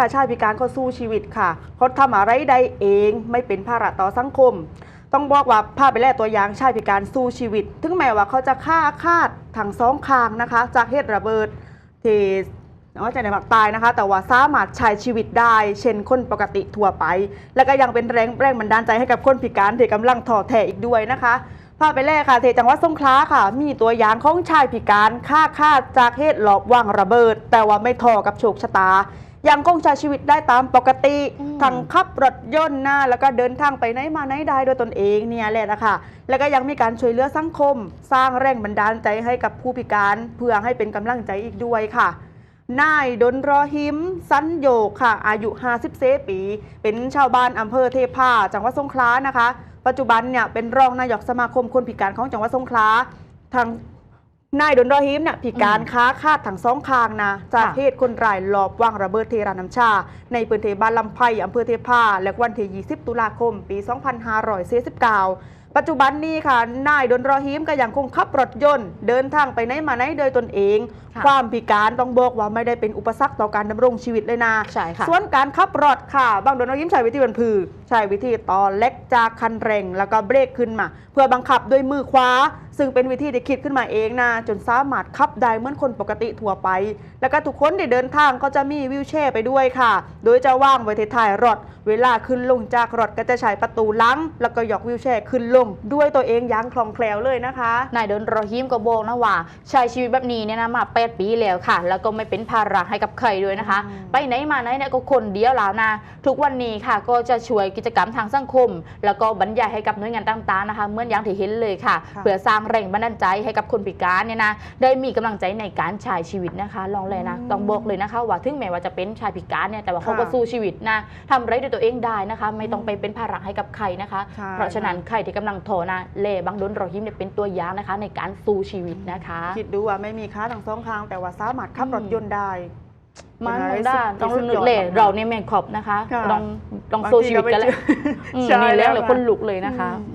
ค่ะชายพิการเขาสู้ชีวิตค่ะเขาทำอะไรได้เองไม่เป็นภาระต่อสังคม ต้องบอกว่าภาพไปแรกตัวอย่างชายพิการสู้ชีวิต ถึงแม้ว่าเขาจะฆ่าคาดทั้งสองคางนะคะ จากเหตุระเบิดที่เอาใจในภาคใต้นะคะ แต่ว่าสามารถใช้ชีวิตได้ เช่นคนปกติทั่วไป แล้วก็ยังเป็นแรงแรงบันดาลใจให้กับคนพิการที่กำลังท้อแท้อีกด้วยนะคะภาพไปแรกค่ะเทจังหวัดสงขลาค่ะ มีตัวอย่างของชายพิการฆ่าคาดจากเหตุหลอบวางระเบิด แต่ว่าไม่ทอกับโชคชะตา ยังคงใช้ชีวิตได้ตามปกติอืมทั้งขับรถยนต์หน้าแล้วก็เดินทางไปไหนมาไหนได้ด้วยตนเองเนี่ยแหละนะคะแล้วก็ยังมีการช่วยเหลือสังคม สร้างแรงบันดาลใจให้กับผู้พิการ เพื่อให้เป็นกำลังใจอีกด้วยค่ะนายดนรอหิม สันโยกค่ะ อายุ 50เซปี เป็นชาวบ้านอำเภอเทพาจังหวัดสงขลานะคะ ปัจจุบันเนี่ยเป็นรองนายกสมาคมคนพิการของจังหวัดสงขลาทาง นายดนรอหิมเนี่ยพิการอืมค้าคาดทั้งสองคางนะจากค่ะเหตุคนร้ายลอบวางระเบิดเทราน้ำชา ในพื้นที่บ้านลำไผ่อำเภอเทพาและวันที่20 ตุลาคม ปี 2549 ปัจจุบันนี้ค่ะนายดนรอฮิมก็ยังคงขับรถยนต์ เดินทางไปไหนมาไหนโดยตนเอง ค่ะความพิการต้องบอกว่าไม่ได้เป็นอุปสรรคต่อการดำรงชีวิตเลยนะใช่ค่ะส่วนการขับรถค่ะ บางโดนน้อยยิ้มใช้วิธีบันพือ ใช้วิธีต่อเล็กจากคันเร่ง แล้วก็เบรกขึ้นมา เพื่อบังคับด้วยมือขวาซึ่งเป็นวิธีที่คิดขึ้นมาเองนะจนสามารถขับได้เหมือนคนปกติทั่วไป แล้วก็ทุกคนที่เดินทางก็จะมีวิวแชร์ไปด้วยค่ะ โดยจะว่างไว้ที่ท้ายรถเวลาขึ้นลงจากรถก็จะใช้ประตูหลังแล้วก็ยกวิวแชร์ขึ้นลง ด้วยตัวเองอย่างคล่องแคล่วเลยนะคะนายดนรอฮิมก็บอกนะว่าใช้ชีวิตแบบนี้เนี่ยนะมาแปดปีแล้วค่ะ แล้วก็ไม่เป็นภาระให้กับใครด้วยนะคะอืมไปไหนมาไหนเนี่ยก็คนเดียวแล้วนะ ทุกวันนี้ค่ะก็จะช่วยกิจกรรมทางสังคม แล้วก็บรรยายให้กับหน่วยงานต่างๆนะคะเหมื่อนอย่างที่เห็นเลยค่ะค่ะ เพื่อสร้างแรงบันดาลใจให้กับคนพิการเนี่ยนะได้มีกำลังใจในการใช้ชีวิตนะคะ ลองเลยนะอืมต้องบอกเลยนะคะ ว่าถึงแม้ว่าจะเป็นชายพิการเนี่ยแต่ว่าเขาค่ะก็สู้ชีวิตนะทำอะไรด้วยตัวเองได้นะคะ ไม่ต้องไปเป็นภาระให้กับใครนะคะใช่เพราะฉะนั้นใครที่กำลังโทรนะเล่บางดนรอฮิมเนี่ยเป็นตัวอย่างนะคะ ในการสู้ชีวิตนะคะ คิดดูว่าไม่มีค้าทั้งสองข้างแต่ว่าสามารถขับรถยนต์ได้ มันเป็นอะไรได้ที่ต้องสุดยอดเล่มากๆเราเนี่ยแม่งขอบนะคะค่ะต้องต้องสู้ชีวิตกันแล้วบางทีก็ไม่อืมใช่นี่แล้แล้ววเลยค่ะคนลุกเลยนะคะอืม